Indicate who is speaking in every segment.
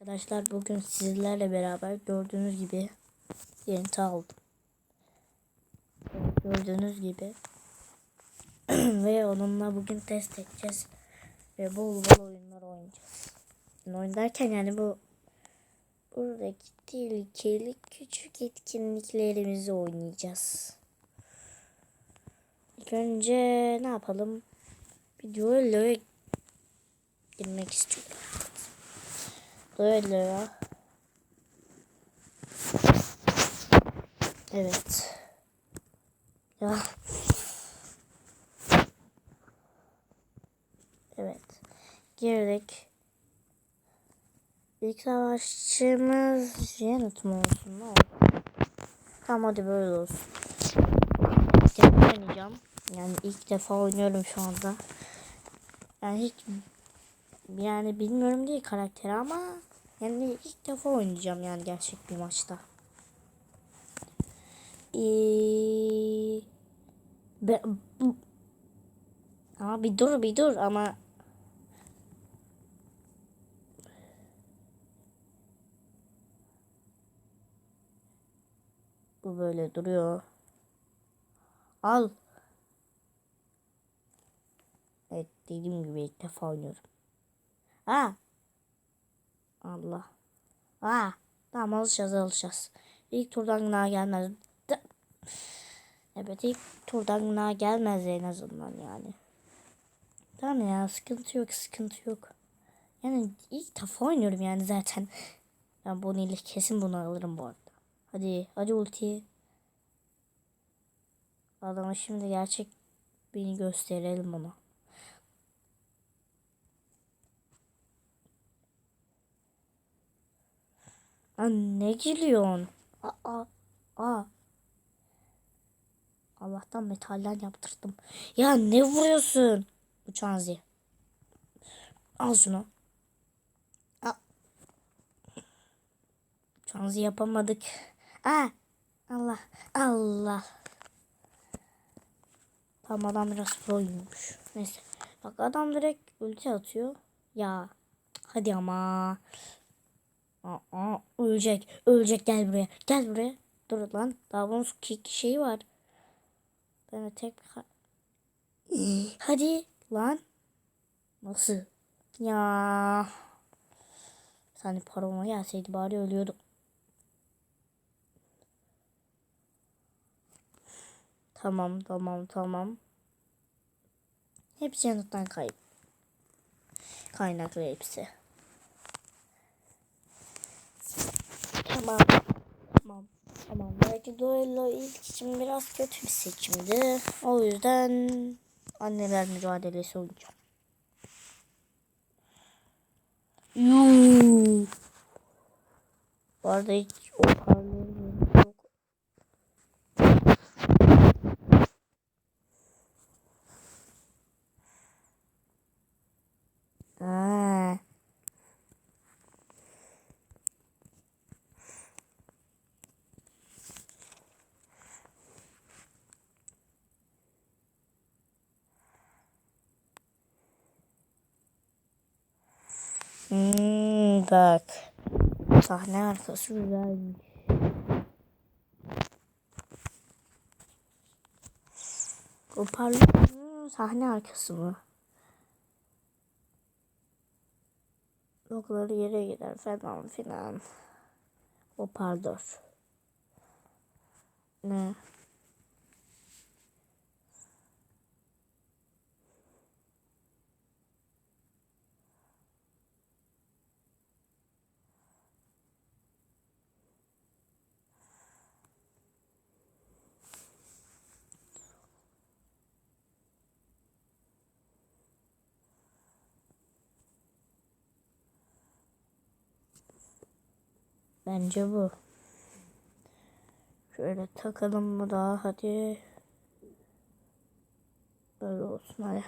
Speaker 1: Arkadaşlar bugün sizlerle beraber gördüğünüz gibi yeni aldım. Gördüğünüz gibi ve onunla bugün test edeceğiz ve bol bol oyunlar oynayacağız. Yani oyun derken yani bu buradaki tehlikeli küçük etkinliklerimizi oynayacağız. İlk önce ne yapalım? Bir duello'ya girmek istiyorum. Böyle ya. Evet. Ya. Evet. Girdik. İlk savaşçımız Janet mi olsun? Ne olsun? Tamam hadi böyle olsun. Defa oynayacağım. Yani ilk defa oynuyorum şu anda. Yani hiç yani bilmiyorum değil karakteri ama yani ilk defa oynayacağım yani gerçek bir maçta. Ee, ama bir dur bir dur ama bu böyle duruyor. Al. Evet dediğim gibi ilk defa oynuyorum. Ha. Allah. Ha. Tamam alışacağız alışacağız. İlk turdan günah gelmez. Evet ilk turdan günah gelmez en azından yani. Tamam ya sıkıntı yok sıkıntı yok. Yani ilk defa oynuyorum yani zaten. Ben bunu ile kesin bunu alırım bu arada. Hadi hadi ulti. Adama şimdi gerçek beni gösterelim ona. Lan ne gülüyorsun? Aa, aa. Allah'tan metalden yaptırdım. Ya ne vuruyorsun? Uçan zi. Al şunu. Zi yapamadık. Aa. Allah. Allah. Tamam adam biraz proymuş. Neyse. Bak adam direkt ulti atıyor. Ya. Hadi ama. Aa, ölecek. Ölecek gel buraya. Gel buraya. Dur lan. Daha bunun kick şeyi var. Ben tek Hadi lan. Nasıl? Ya. Sani paroma gelseydi bari ölüyordum. Tamam tamam tamam. Hepsi yanıttan kayıp. Kaynaklı hepsi. Tamam. Tamam. Tamam. Belki duello ilk için biraz kötü bir seçimdi. O yüzden anneler mücadelesi oynayacağım. Yuuu. Bu arada hiç o parlarım yok. Aa. Hmm, bak. Sahne arkası güzelmiş. O parlıyor. Hmm, sahne arkası mı? Okları yere gider falan filan. O pardor. Ne? Bence bu. Şöyle takalım mı daha hadi. Böyle olsun hadi.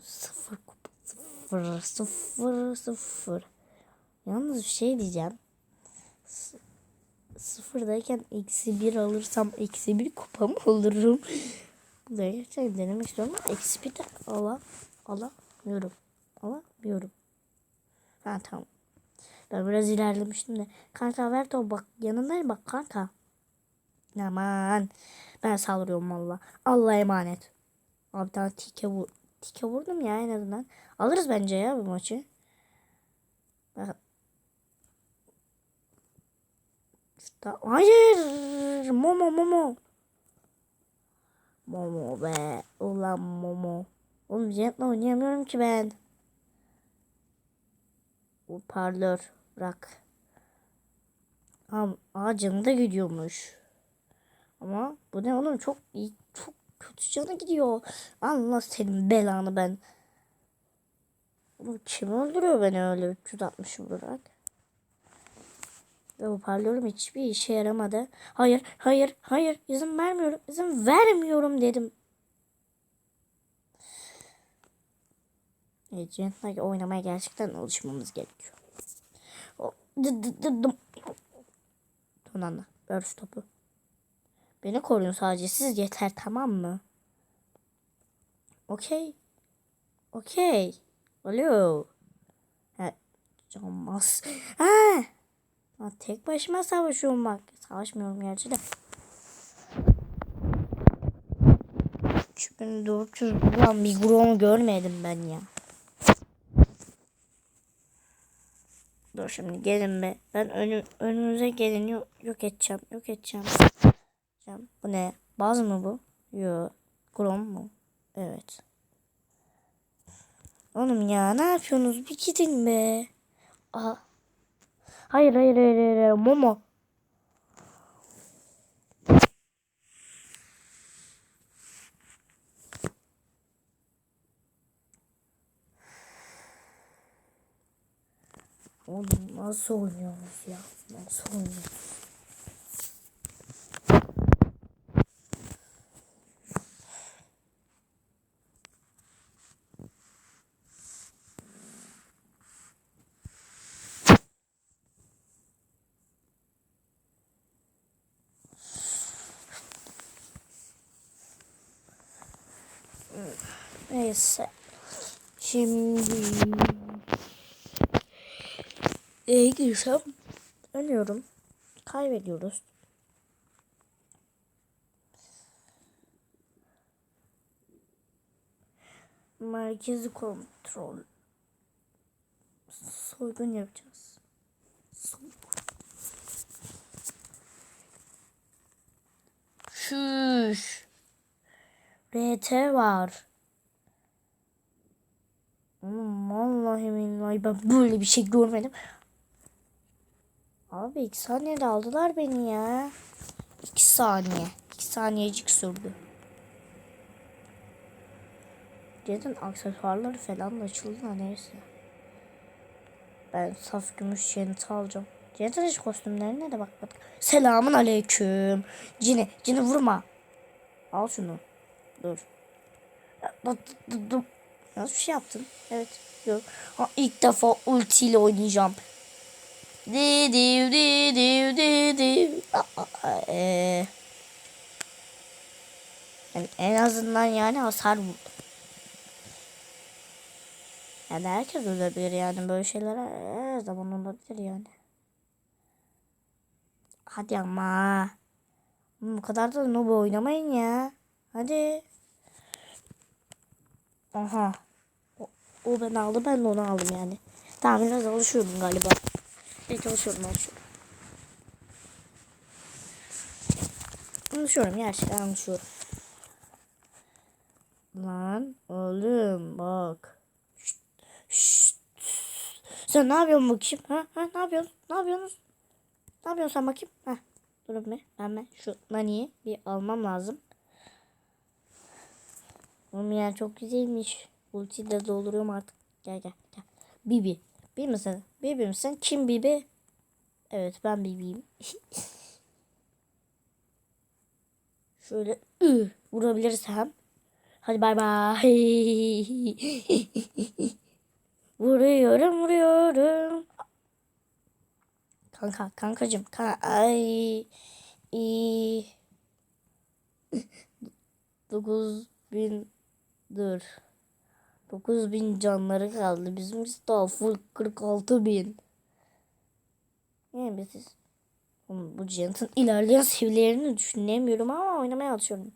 Speaker 1: Sıfır kupa sıfır sıfır sıfır. Yalnız bir şey diyeceğim. S sıfırdayken eksi bir alırsam eksi bir kupa mı olurum? Gerçekten denemek istiyorum ama eksi bir de ala, alamıyorum. Alamıyorum. Ha tamam. Ben biraz ilerlemiştim de. Kanka ver topu bak yanındayım bak kanka. Aman. Ben saldırıyorum valla. Allah'a emanet. Abi tane tike, vur tike vurdum ya en azından. Alırız bence ya bu maçı. Bak. Şurada- Hayır. Momo Momo. Momo be. Ulan Momo. Oğlum Jet'le oynayamıyorum ki ben. Bu parlör. Aa, aa canı da gidiyormuş. Ama bu ne oğlum çok iyi. Çok kötü canı gidiyor. Allah senin belanı ben. Oğlum kim öldürüyor beni öyle 360 vurarak? Ve bu parlörüm hiçbir işe yaramadı. Hayır, hayır, hayır. izin vermiyorum. izin vermiyorum dedim. Evet, Gentle'la oynamaya gerçekten alışmamız gerekiyor. Anda. Ver şu topu. Beni koruyun sadece. Siz yeter tamam mı? Okey. Okey. Alo. Ha, olmaz. Ha. Ha, tek başıma savaşıyorum bak. Savaşmıyorum gerçi de. 3400 bulan bir grubu görmedim ben ya. Dur şimdi gelin be. Ben önü, önünüze gelin yok, yok edeceğim. Yok edeceğim. Bu ne? Baz mı bu? Yok. Grom mu? Evet. Oğlum ya ne yapıyorsunuz? Bir gidin be. Aha. Hayır hayır hayır. hayır. Momo. Oğlum nasıl oynuyoruz ya? Nasıl oynuyoruz? Neyse. Şimdi E'ye girsem ölüyorum. Kaybediyoruz. Merkezi kontrol. Soygun yapacağız. Soygun. Şuş. RT var. Oğlum vallahi billahi ben böyle bir şey görmedim. Abi iki saniyede aldılar beni ya. İki saniye. İki saniyecik sürdü. Cidden aksesuarları falan da açıldı da neyse. Ben saf gümüş jeniti alacağım. Jenitin hiç kostümlerine de bakmadık. Selamun aleyküm. Cini, cini vurma. Al şunu. Dur. Yanlış bir şey yaptın. Evet. Yok. Ha, ilk defa ultiyle oynayacağım. Di di di di di di. Ee, yani en azından yani hasar vurdu. Yani herkes ölebilir yani böyle şeyler her zaman olabilir yani. Hadi ama. Bu kadar da noob oynamayın ya. Hadi. Aha. O, o ben aldı ben de onu aldım yani. Tamam biraz alışıyorum galiba. Evet alışıyorum alışıyorum. Alışıyorum gerçekten alışıyorum. Lan oğlum bak. Şşt, şşt. Sen ne yapıyorsun bakayım? Ha, ha ne yapıyorsun? Ne yapıyorsunuz? Ne yapıyorsun sen bakayım? Ha. Durun bir. Ben ben şu naniyi bir almam lazım. Oğlum ya çok güzelmiş. Ulti de dolduruyorum artık. Gel gel gel. Bibi. Bibi misin? Bibi misin? Kim Bibi? Evet ben Bibi'yim. Şöyle ıh, vurabilirsem. Hadi bay bay. vuruyorum vuruyorum. Kanka kankacım. Kan ay. İyi. 9000 dur. 9000 canları kaldı. Bizimkisi daha full 46 bin. Yani biz bu Janet'ın ilerleyen seviyelerini düşünemiyorum ama oynamaya alışıyorum.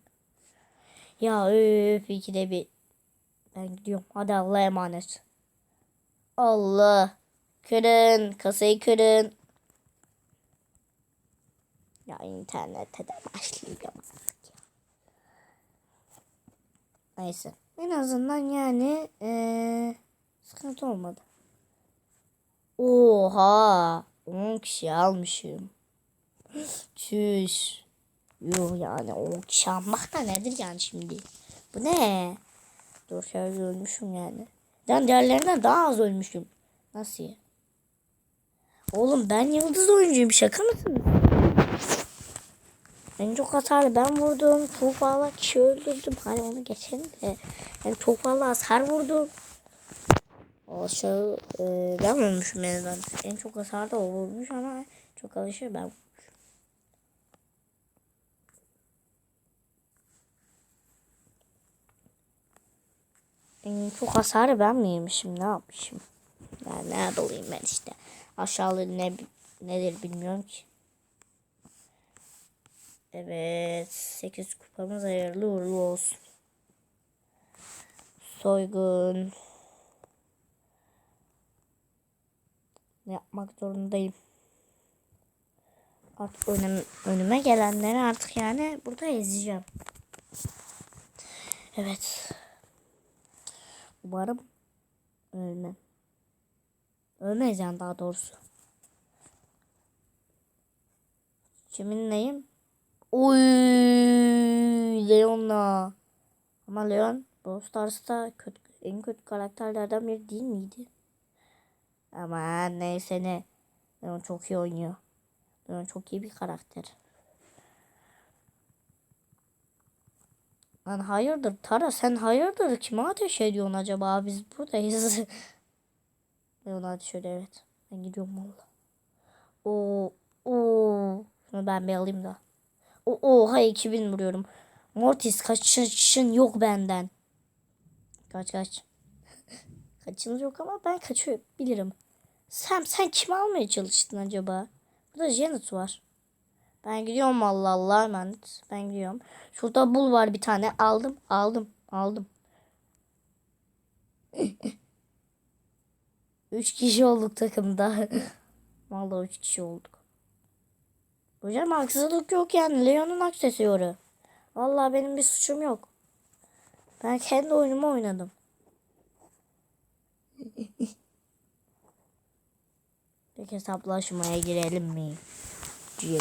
Speaker 1: Ya öf ikide bir. Ben gidiyorum. Hadi Allah'a emanet. Allah. Kırın. Kasayı kırın. Ya internete de başlayacağım. artık ya. Neyse. En azından yani eee, sıkıntı olmadı. Oha. 10 kişi almışım. Çüş. Yuh yani 10 kişi almak da nedir yani şimdi? Bu ne? Dur şöyle ölmüşüm yani. Ben diğerlerinden daha az ölmüşüm. Nasıl? Oğlum ben yıldız oyuncuyum şaka mısın? En çok hasarlı ben vurdum. Çok fazla kişi öldürdüm. Hani onu geçelim de. Yani çok fazla hasar vurdum. Aşağı e, ben vurmuşum en azından. En çok hasar da o vurmuş ama çok alışır ben. En çok hasarı ben mi yemişim ne yapmışım? Yani nerede olayım ben işte. Aşağılığı ne nedir bilmiyorum ki. Evet. 8 kupamız hayırlı uğurlu olsun. Soygun. Yapmak zorundayım. Artık önüm, önüme gelenleri artık yani burada ezeceğim. Evet. Umarım ölmem. Yani daha doğrusu. Kimin neyim? Oy Leon'la. Ama Leon Brawl Stars'ta kötü, en kötü karakterlerden biri değil miydi? Ama neyse ne. Leon çok iyi oynuyor. Leon çok iyi bir karakter. Lan hayırdır Tara sen hayırdır kime ateş ediyorsun acaba biz buradayız. Leon ateş ediyor evet. Ben gidiyorum valla. Oo, oo. Şunu ben bir alayım da. Oha 2000 vuruyorum. Mortis kaçışın yok benden. Kaç kaç. Kaçınız yok ama ben kaçıyor bilirim. Sen sen kimi almaya çalıştın acaba? Burada Janet var. Ben gidiyorum Allah Allah emanet. Ben gidiyorum. Şurada bul var bir tane. Aldım aldım aldım. üç kişi olduk takımda. Vallahi üç kişi olduk. Hocam haksızlık yok yani. Leon'un aksesuarı. Vallahi benim bir suçum yok. Ben kendi oyunumu oynadım. Peki hesaplaşmaya girelim mi? Diye.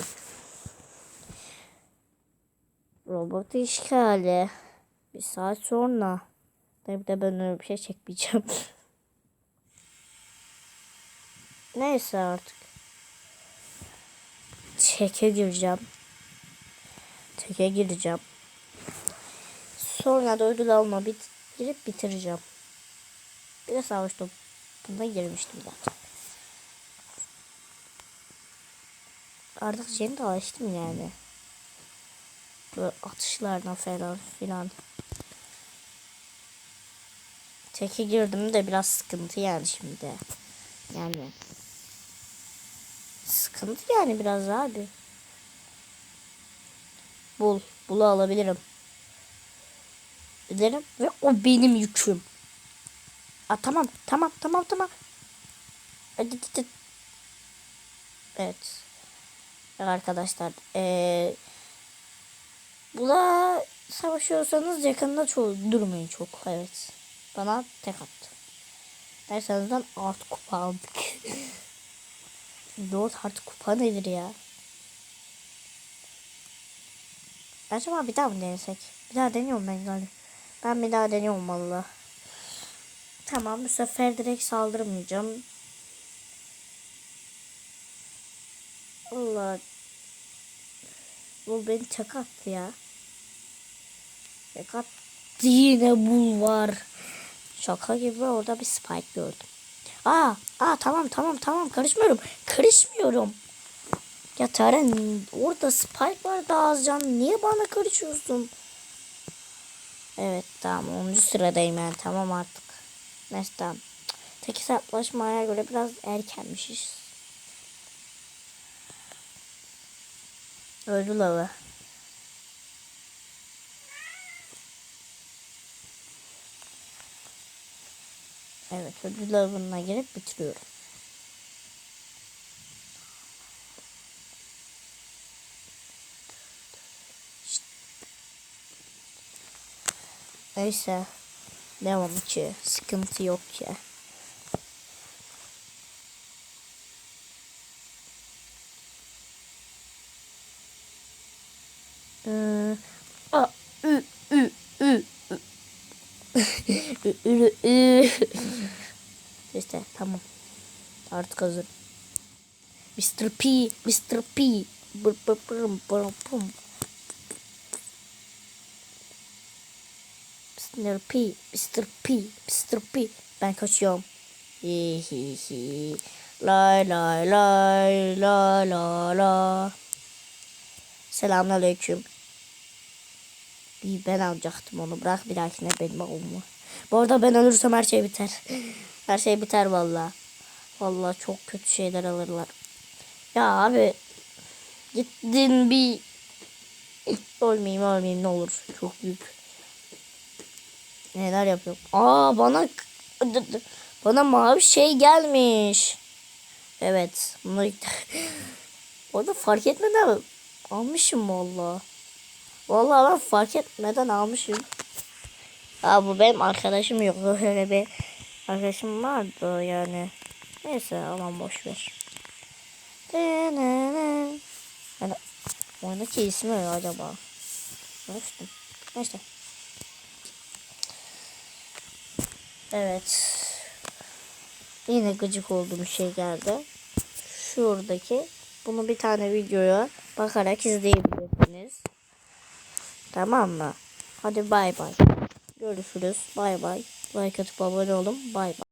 Speaker 1: Robot işgali. Bir saat sonra. Tabii de ben öyle bir şey çekmeyeceğim. Neyse artık. Çeke gireceğim. Çeke gireceğim. Sonra da ödül alma bit girip bitireceğim. Bir de savaş topuna girmiştim zaten. Artık Jen'i de alıştım yani. Böyle atışlarına falan filan. Teke girdim de biraz sıkıntı yani şimdi. Yani. Sıkıntı yani biraz abi. Bul. Bulu alabilirim. Ederim ve o benim yüküm. Aa, tamam tamam tamam tamam. Hadi hadi. Evet. Arkadaşlar. Ee, bula savaşıyorsanız yakında çok durmayın çok. Evet. Bana tek attı. Dersenizden art kupa aldık. Dört artı kupa nedir ya? Acaba bir daha mı denesek? Bir daha deniyorum ben galiba. Ben bir daha deniyorum valla. Tamam bu sefer direkt saldırmayacağım. Allah. Bu beni tek attı ya. Tek attı yine bul var. Şaka gibi orada bir spike gördüm. Aa, aa tamam tamam tamam karışmıyorum. Karışmıyorum. Ya Taren orada Spike var da az can. Niye bana karışıyorsun? Evet tamam 10. sıradayım yani tamam artık. Neyse tamam. Tek hesaplaşmaya göre biraz erkenmişiz. Öldü lava. Evet ödül lavına girip bitiriyorum. Neyse. Devam ki. Sıkıntı yok ki. Ee, a, ü, ü, ü, ü. Ü, ü, ü. İşte tamam. Artık hazır. Mr. P, Mr. P. Bır, bır. Mr. P, Mr. P, Mr. P. Ben kaçıyorum. Hi. Lay lay lay la la la. Selamünaleyküm. İyi ben alacaktım onu. Bırak bir dahakine benim olma. Bu arada ben ölürsem her şey biter. Her şey biter vallahi. Vallahi çok kötü şeyler alırlar. Ya abi gittin bir ölmeyeyim ölmeyeyim ne olur. Çok büyük. Neler yapıyor? Aa bana bana mavi şey gelmiş. Evet. Orada fark etmeden almışım valla. Vallahi ben fark etmeden almışım. Aa bu benim arkadaşım yok. Öyle bir arkadaşım vardı yani. Neyse aman boş ver. Yani oyundaki ismi ne acaba? Unuttum. Neyse. Evet. Yine gıcık olduğum şey geldi. Şuradaki bunu bir tane videoya bakarak izleyebilirsiniz. Tamam mı? Hadi bay bay. Görüşürüz. Bay bay. Like atıp abone olun. Bay bay.